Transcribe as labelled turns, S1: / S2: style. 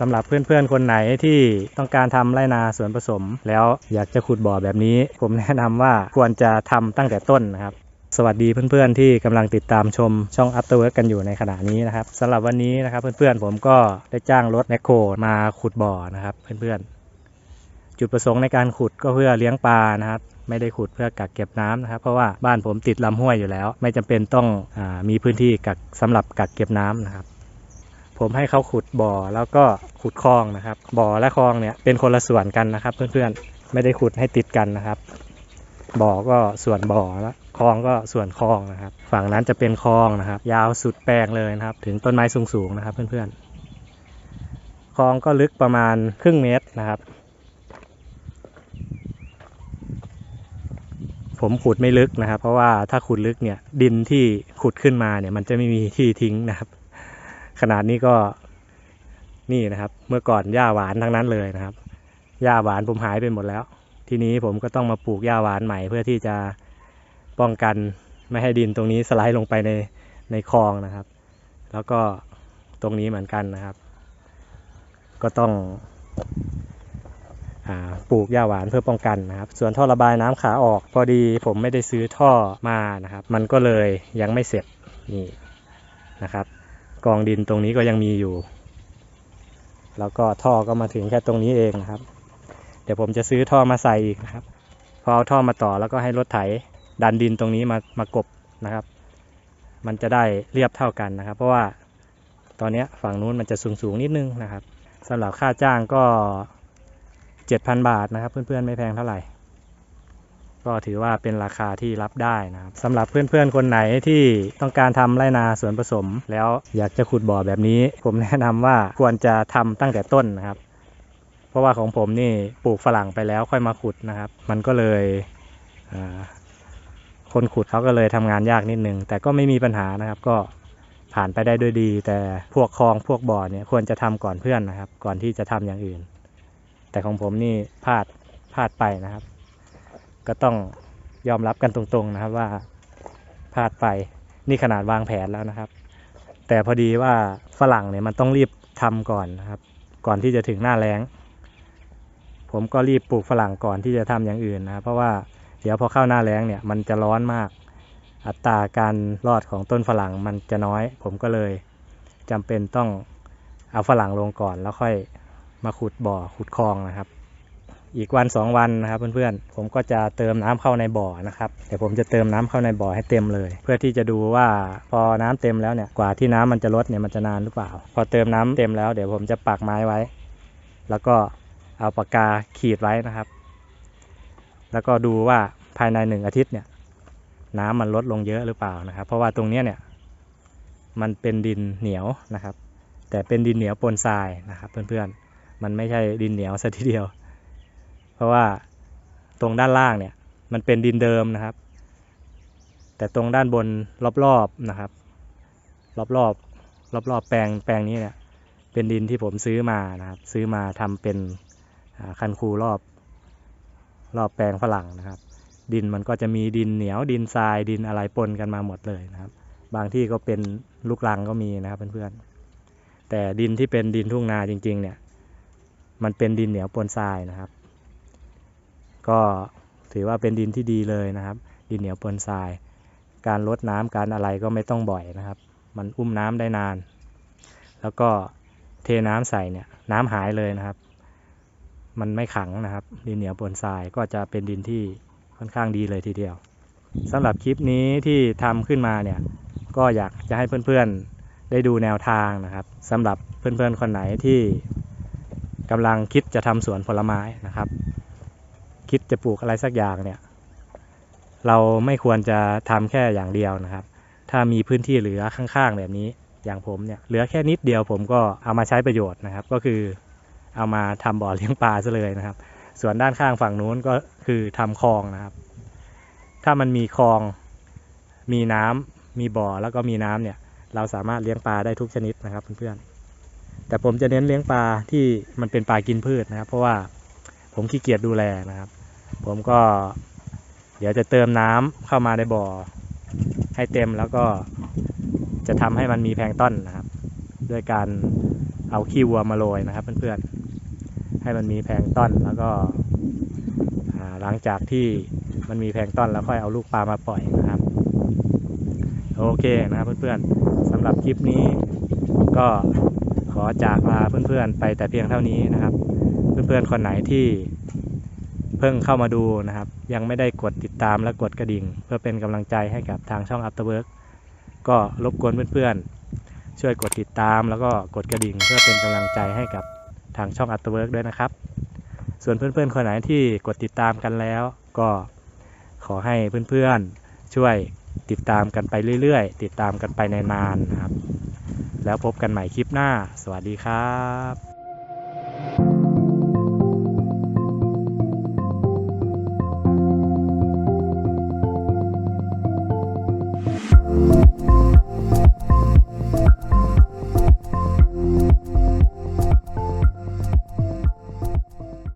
S1: สำหรับเพื่อนๆคนไหนที่ต้องการทำไรนาสวนผสม แล้วอยากจะขุดบ่อแบบนี้ ผมแนะนำว่าควรจะทำตั้งแต่ต้นนะครับ สวัสดีเพื่อนๆที่กำลังติดตามชมช่อง After Work กันอยู่ในขณะนี้นะครับสำหรับวันนี้นะครับเพื่อนๆผมก็ได้จ้างรถแมคโครมาขุดบ่อนะครับเพื่อนๆ จุดประสงค์ในการขุดก็เพื่อเลี้ยงปลานะครับไม่ได้ขุดเพื่อกักเก็บน้ำนะครับเพราะว่าบ้านผมติดลำห้วยอยู่แล้ว ไม่จำเป็นต้องอมีพื้นที่กักสำหรับกักเก็บน้ำนะครับ ผมให้เขาขุดบ่อแล้วก็ขุดคลองนะครับ บ่อและคลองเนี่ยเป็นคนละส่วนกันนะครับ เพื่อนๆไม่ได้ขุดให้ติดกันนะครับ บ่อก็ส่วนบ่อแล้วคลองก็ส่วนคลองนะครับ ฝั่งนั้นจะเป็นคลองนะครับ ยาวสุดแปลงเลยนะครับ ถึงต้นไม้สูงๆนะครับ เพื่อนๆคลองก็ลึกประมาณครึ่งเมตรนะครับ ผมขุดไม่ลึกนะครับ เพราะว่าถ้าขุดลึกเนี่ยดินที่ขุดขึ้นมาเนี่ยมันจะไม่มีที่ทิ้งนะครับ ขนาดนี้ก็นี่นะครับ เมื่อก่อนหญ้าหวานทั้งนั้นเลยนะครับหญ้าหวานผมหายไปหมดแล้ว ทีนี้ผมก็ต้องมาปลูกหญ้าหวานใหม่ เพื่อที่จะป้องกันไม่ให้ดินตรงนี้สไลด์ลงไปในในคลองนะครับ แล้วก็ตรงนี้เหมือนกันนะครับ ก็ต้องอปลูกหญ้าหวานเพื่อป้องกันนะครับ ส่วนท่อระบายน้ำขาออก พอดีผมไม่ได้ซื้อท่อมานะครับ มันก็เลยยังไม่เสร็จนี่นะครับ กองดินตรงนี้ก็ยังมีอยู่ แล้วก็ท่อก็มาถึงแค่ตรงนี้เองนะครับ เดี๋ยวผมจะซื้อท่อมาใส่อีกนะครับ พอเอาท่อมาต่อแล้วก็ให้รถไถดันดินตรงนี้มามากบนะครับ มันจะได้เรียบเท่ากันนะครับ เพราะว่าตอนนี้ฝั่งนู้นมันจะสูงสูงนิดนึงนะครับสำหรับค่าจ้างก็ 7,000 บาทนะครับ เพื่อนๆไม่แพงเท่าไหร่ ก็ถือว่าเป็นราคาที่รับได้นะครับสำหรับเพื่อนๆคนไหนที่ต้องการทำไรนาสวนผสม แล้วอยากจะขุดบ่อแบบนี้ ผมแนะนำว่าควรจะทำตั้งแต่ต้นนะครับ เพราะว่าของผมนี่ปลูกฝรั่งไปแล้วค่อยมาขุดนะครับ มันก็เลยคนขุดเขาก็เลยทำงานยากนิดนึง แต่ก็ไม่มีปัญหานะครับก็ผ่านไปได้ด้วยดี แต่พวกคลองพวกบ่อเนี่ยควรจะทำก่อนเพื่อนนะครับ ก่อนที่จะทำอย่างอื่น แต่ของผมนี่พลาดพลาดไปนะครับ ก็ต้องยอมรับกันตรงๆนะครับว่าพลาดไปนี่ขนาดวางแผนแล้วนะครับ แต่พอดีว่าฝรั่งเนี่ยมันต้องรีบทำก่อนนะครับ ก่อนที่จะถึงหน้าแล้ง ผมก็รีบปลูกฝรั่งก่อนที่จะทำอย่างอื่นนะครับ เพราะว่าเดี๋ยวพอเข้าหน้าแล้งเนี่ยมันจะร้อนมาก อัตราการรอดของต้นฝรั่งมันจะน้อย ผมก็เลยจำเป็นต้องเอาฝรั่งลงก่อนแล้วค่อยมาขุดบ่อขุดคลองนะครับ อีกวันสองวันนะครับเพื่อนๆ ผมก็จะเติมน้ำเข้าในบ่อนะครับเดี๋ยวผมจะเติมน้ำเข้าในบ่อให้เต็มเลย เพื่อที่จะดูว่าพอน้ำเต็มแล้วเนี่ยกว่าที่น้ำมันจะลดเนี่ยมันจะนานหรือเปล่า พอเติมน้ำเต็มแล้วเดี๋ยวผมจะปักไม้ไว้ แล้วก็เอาปากกาขีดไว้นะครับ แล้วก็ดูว่าภายในหนึ่งอาทิตย์เนี่ยน้ำมันลดลงเยอะหรือเปล่านะครับ เพราะว่าตรงเนี้ยเนี่ยมันเป็นดินเหนียวนะครับ แต่เป็นดินเหนียวปนทรายนะครับ เพื่อนๆมันไม่ใช่ดินเหนียวซะทีเดียว เพราะว่าตรงด้านล่างเนี่ยมันเป็นดินเดิมนะครับ แต่ตรงด้านบนรอบๆนะครับ รอบๆรอบๆแปลงแปลงนี้เนี่ยเป็นดินที่ผมซื้อมานะครับ ซื้อมาทำเป็นคันคูรอบรอบแปลงฝรั่งนะครับ ดินมันก็จะมีดินเหนียวดินทรายดินอะไรปนกันมาหมดเลยนะครับ บางที่ก็เป็นลูกรังก็มีนะครับเพื่อนๆแต่ดินที่เป็นดินทุ่งนาจริง ๆ เนี่ย มันเป็นดินเหนียวปนทรายนะครับ ก็ถือว่าเป็นดินที่ดีเลยนะครับ ดินเหนียวปนทราย การลดน้ำการอะไรก็ไม่ต้องบ่อยนะครับ มันอุ้มน้ำได้นาน แล้วก็เทน้ำใส่เนี่ยน้ำหายเลยนะครับ มันไม่ขังนะครับ ดินเหนียวปนทรายก็จะเป็นดินที่ค่อนข้างดีเลยทีเดียวสำหรับคลิปนี้ที่ทำขึ้นมาเนี่ยก็อยากจะให้เพื่อนๆได้ดูแนวทางนะครับสำหรับเพื่อนๆคนไหนที่กำลังคิดจะทำสวนผลไม้นะครับ คิดจะปลูกอะไรสักอย่างเนี่ย เราไม่ควรจะทำแค่อย่างเดียวนะครับ ถ้ามีพื้นที่เหลือข้างๆแบบนี้ อย่างผมเนี่ยเหลือแค่นิดเดียวผมก็เอามาใช้ประโยชน์นะครับ ก็คือเอามาทำบ่อเลี้ยงปลาซะเลยนะครับ ส่วนด้านข้างฝั่งนู้นก็คือทำคลองนะครับ ถ้ามันมีคลอง มีน้ำมีบ่อแล้วก็มีน้ำเนี่ย เราสามารถเลี้ยงปลาได้ทุกชนิดนะครับเพื่อนๆ แต่ผมจะเน้นเลี้ยงปลาที่มันเป็นปลากินพืชนะครับ เพราะว่าผมขี้เกียจดูแลนะครับ ผมก็ เดี๋ยวจะเติมน้ำเข้ามาในบ่อ ให้เต็มแล้วก็จะทำให้มันมีแพลงต้นนะครับ ด้วยการเอาขี้วัวมาโรยนะครับ เพื่อนๆ ให้มันมีแพลงต้นแล้วก็หลังจากที่มันมีแพลงต้นแล้วค่อยเอาลูกปลามาปล่อยนะครับ โอเคนะครับเพื่อนๆสำหรับคลิปนี้ก็ขอจากลาเพื่อนๆไปแต่เพียงเท่านี้นะครับ เพื่อนๆคนไหนที่ เพิ่งเข้ามาดูนะครับ ยังไม่ได้กดติดตามและกดกระดิ่ง เพื่อเป็นกำลังใจให้กับทางช่อง Afterwork ก็รบกวนเพื่อนๆ ช่วยกดติดตามแล้วก็กดกระดิ่ง เพื่อเป็นกำลังใจให้กับทางช่อง Afterwork ด้วยนะครับ ส่วนเพื่อนๆ คนไหนที่กดติดตามกันแล้ว ก็ขอให้เพื่อนๆ ช่วยติดตามกันไปเรื่อยๆ ติดตามกันไปนานๆนะครับ แล้วพบกันใหม่คลิปหน้า สวัสดีครับ